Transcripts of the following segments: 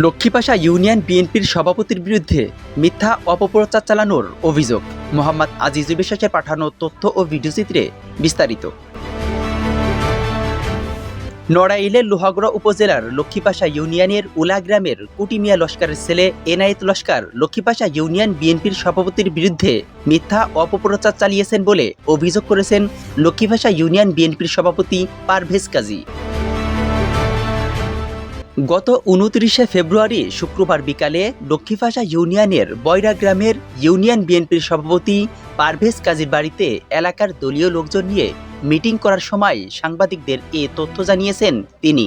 Lakshmipasha union বিএনপির সভাপতির বিরুদ্ধে মিথ্যা অপপ্রচার চালানোর অভিযোগ। মোহাম্মদ আজিজুল বিশ্বাসের পাঠানো তথ্য ও ভিডিওচিত্রে বিস্তারিত। নড়াইলের লোহাগড়া উপজেলার লক্ষ্মীপাশা ইউনিয়নের উলা গ্রামের কুটিমিয়া লস্করের ছেলে এনায়েত লস্কর লক্ষ্মীপাশা ইউনিয়ন বিএনপির সভাপতির বিরুদ্ধে মিথ্যা অপপ্রচার চালিয়েছেন বলে অভিযোগ করেছেন লক্ষ্মীপাশা ইউনিয়ন বিএনপির সভাপতি পারভেজ কাজী। গত উনত্রিশে ফেব্রুয়ারি শুক্রবার বিকালে লক্ষ্মীপাশা ইউনিয়নের বয়রা গ্রামের ইউনিয়ন বিএনপির সভাপতি পারভেজ কাজীর বাড়িতে এলাকার দলীয় লোকজন নিয়ে মিটিং করার সময় সাংবাদিকদের এ তথ্য জানিয়েছেন তিনি।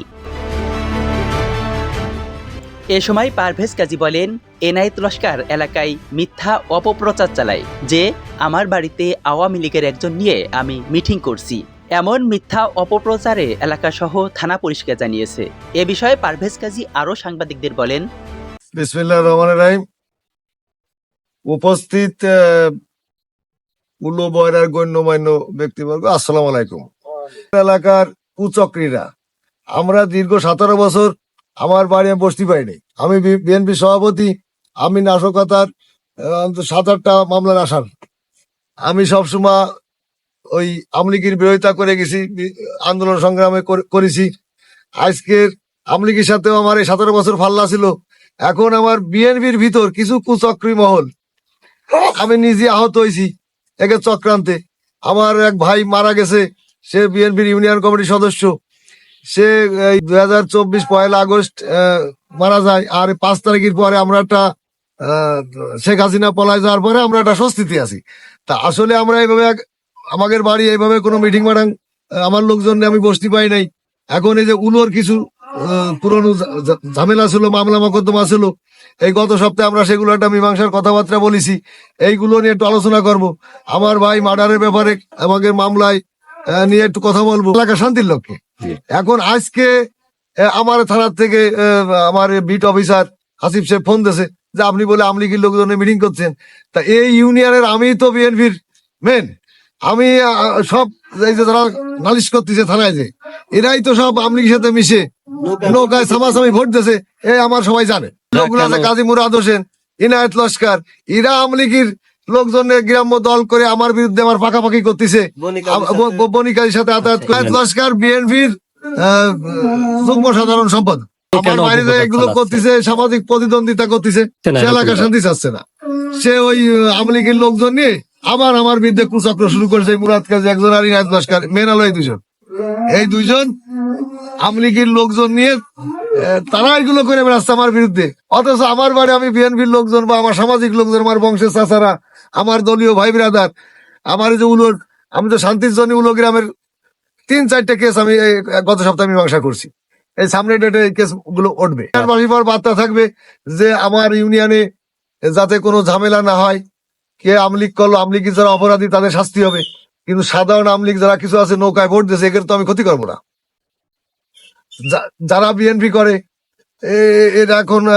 এ সময় পারভেজ কাজী বলেন, এনায়েত লস্কর এলাকায় মিথ্যা অপপ্রচার চালায়, যে আমার বাড়িতে আওয়ামী লীগের একজন নিয়ে আমি মিটিং করছি। এমন মিথ্যা অপপ্রচারে এলাকাসহ থানা পরিষ্কার জানিয়েছে। এ বিষয়ে পারভেজ কাজী আরও সাংবাদিকদের বলেন রহমান রাহিম। উপস্থিত বয়রার গণ্যমান্য ব্যক্তিবর্গ, আসসালাম আলাইকুম। এলাকার কুচক্রীরা, আমরা দীর্ঘ সতেরো বছর আমার বাড়ি আমি বসতে পারিনি আমি বিএনপি সভাপতি, আমি নাশকতার সাত আটটা মামলার আসার আমি সবসময় ওই আমলিগির বিরোধিতা করে গেছি, আন্দোলন সংগ্রামে করে- করেছি। আজকের আমলিগির সাথেও আমার এই সতেরো বছর ফাল্লা ছিল। এখন আমার বিএনপির ভিতর কিছু কুচক্রী মহল। আমি নিজে আহত হয়েছি একে চক্রান্তে। আমার এক ভাই মারা গেছে, সে বিএনপির ইউনিয়ন কমিটির সদস্য। সে, এই দুই হাজার চব্বিশ পয়লা আগস্ট মারা যায়। আর পাঁচ তারিখের পরে আমরা একটা শেখ হাসিনা পলায় যাওয়ার পরে আমরা একটা স্বস্তিতে আছি। তা আসলে আমরা এইভাবে আমাদের বাড়ি এইভাবে কোনো মিটিং মাটাং আমার লোকজন আমি বসতে পাই নাই। এখন এই যে উলোর কিছু পুরনো ঝামেলা ছিল মামলা মকদ্দমা ছিল এই গত সপ্তাহে আমরা সেগুলো একটা মীমাংসার কথাবার্তা বলেছি এইগুলো নিয়ে একটু আলোচনা করব। আমার ভাই মার্ডারের ব্যাপারে আমাদের মামলায় নিয়ে একটু কথা বলব। এলাকা শান্তির লক্ষ্যে। এখন আজকে আমার থানার থেকে আমার বিট অফিসার হাসিফ সাহেব ফোন দিয়েছে যে আপনি বলে আমলিগির লোকজনের মিটিং করছেন। তা এই ইউনিয়নের আমি তো বিএনপির মেন আমি সব এই যে যারা নালিশ করতেছে থানায় যে এরাই তো সব আমলিগির সাথে মিশে নৌকায় সামাসামি ভোট দিয়েছে এই আমার সবাই জানে। লোকগুলো আছে কাজী মুরাদ হোসেন ইনায়ত লস্কর এরা আমলিগির লোকজনের গ্রাম্য দল করে আমার বিরুদ্ধে আমার পাকাপাকি করতেছে। বনিকারীর সাথে। আতায়াত লস্কর বিএনপির যুগ্ম সাধারণ সম্পাদক। আমার বাইরে এগুলো করতেছে সামাজিক প্রতিদ্বন্দ্বিতা করতেছে সে এলাকা শান্তি চাচ্ছে না। সে ওই আমলিগের লোকজন নিয়ে আবার আমার বিরুদ্ধে কুচক্র শুরু করেছে মুরাদ কাজী একজন আর ইনায়ত লস্কর এই দুজন এই দুইজন আমলিগির লোকজন নিয়ে তারা এগুলো করে বেড়াচ্ছে আমার বিরুদ্ধে। অথচ আমার বাড়ি আমি বিএনপির লোকজন বা আমার সামাজিক লোকজন আমার বংশের চাচারা আমার দলীয় ভাই বিরাদার আমার যে উলোর আমি তো শান্তির জন্য উলো গ্রামের তিন চারটে কেস আমি গত সপ্তাহে মীমাংসা করছি। এই সামনে ডেটে এই কেসগুলো উঠবে চার বার্তা থাকবে যে আমার ইউনিয়নে যাতে কোনো ঝামেলা না হয় কে আমলিগ করল আমলিগি যারা অপরাধী তাদের শাস্তি হবে। কিন্তু সাধারণ আমলিগ যারা কিছু আছে নৌকায় ভোট দিয়েছে এদের তো আমি ক্ষতি করব না। যারা বিএনপি করে এ- এরা এখন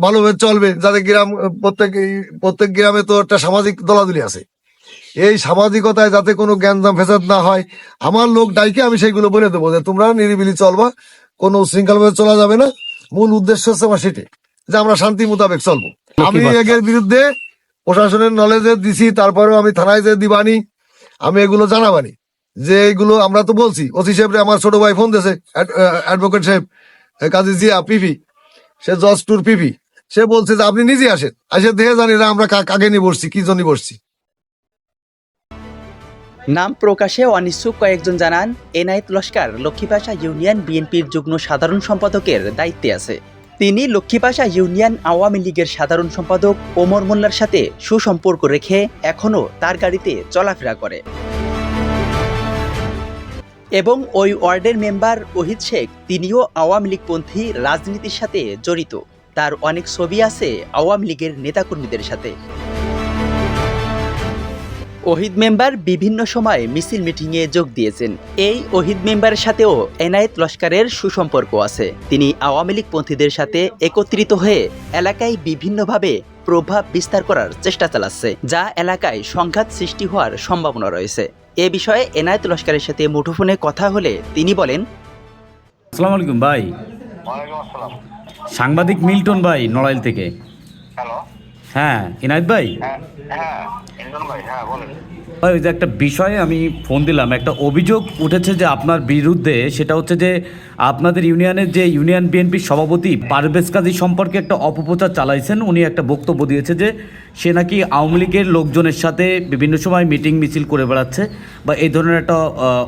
ভালোভাবে চলবে। যাদের গ্রাম প্রত্যেক প্রত্যেক গ্রামে তো একটা সামাজিক দলাদলি আছে। এই সামাজিকতায় যাতে কোনো জ্ঞানদাম ফেসাদ না হয় আমার লোক ডাইকে আমি সেইগুলো বলে দেবো যে তোমরা নিরিবিলি চলবা কোনো শৃঙ্খলভাবে চলা যাবে না। মূল উদ্দেশ্য হচ্ছে আমার সেটি যে আমরা শান্তি মোতাবেক চলবো। আমি এর বিরুদ্ধে প্রশাসনের নলেজে দিছি, তারপরেও আমি থানায় যে দিবানি, আমি এগুলো জানাবানি। যে এইগুলো আমরা তো বলছি, ওসি সাহেব আমার ছোট ভাই ফোন দিয়েছে অ্যাডভোকেট সাহেব কাজী জিয়া পিপি, সে জজ টুর পিপি, সে বলছে যে আপনি নিজে আসেন, আসে দেখে জানি না আমরা কাকে নিয়ে বসছি, কি জন্য বসছি। নাম প্রকাশে অনিচ্ছুক কয়েকজন জানান, এনায়েত লস্কর, লক্ষ্মীপাশা ইউনিয়ন বিএনপির যুগ্ম সাধারণ সম্পাদকের দায়িত্বে আছে। তিনি লক্ষ্মীপাশা ইউনিয়ন আওয়ামী লীগের সাধারণ সম্পাদক ওমর মোল্লার সাথে সুসম্পর্ক রেখে এখনও তার গাড়িতে চলাফেরা করে। এবং ওই ওয়ার্ডের মেম্বার ওহিদ শেখ, তিনিও আওয়ামী লীগপন্থী রাজনীতির সাথে জড়িত। তার অনেক ছবি আছে আওয়ামী লীগের নেতাকর্মীদের সাথে। ওহিদ মেম্বার বিভিন্ন সময় মিছিল মিটিংয়ে যোগ দিয়েছেন। এই ওহিদ মেম্বারের সাথেও এনায়েত লস্করের সুসম্পর্ক আছে। তিনি আওয়ামী লীগ পন্থীদের সাথে একত্রিত হয়ে এলাকায় বিভিন্নভাবে প্রভাব বিস্তার করার চেষ্টা চালাচ্ছে যা এলাকায় সংঘাত সৃষ্টি হওয়ার সম্ভাবনা রয়েছে। এ বিষয়ে এনায়েত লস্করের সাথে মুঠোফোনে কথা হলে তিনি বলেন আসসালামু আলাইকুম ভাই। সাংবাদিক মিল্টন ভাই নড়াইল থেকে। হ্যালো। হ্যাঁ ইনায়ত ভাই? হ্যাঁ হ্যাঁ ভাই হ্যাঁ ভাই ওই যে একটা বিষয়ে আমি ফোন দিলাম একটা অভিযোগ উঠেছে যে আপনার বিরুদ্ধে সেটা হচ্ছে যে আপনাদের ইউনিয়নের যে ইউনিয়ন বিএনপির সভাপতি পারভেজ কাজী সম্পর্কে একটা অপপ্রচার চালাইছেন উনি একটা বক্তব্য দিয়েছে যে সে নাকি আওয়ামী লীগের লোকজনের সাথে বিভিন্ন সময় মিটিং মিছিল করে বেড়াচ্ছে বা এই ধরনের একটা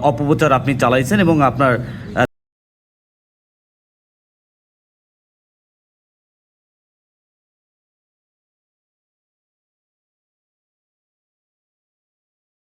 অপপ্রচার আপনি চালাইছেন এবং আপনার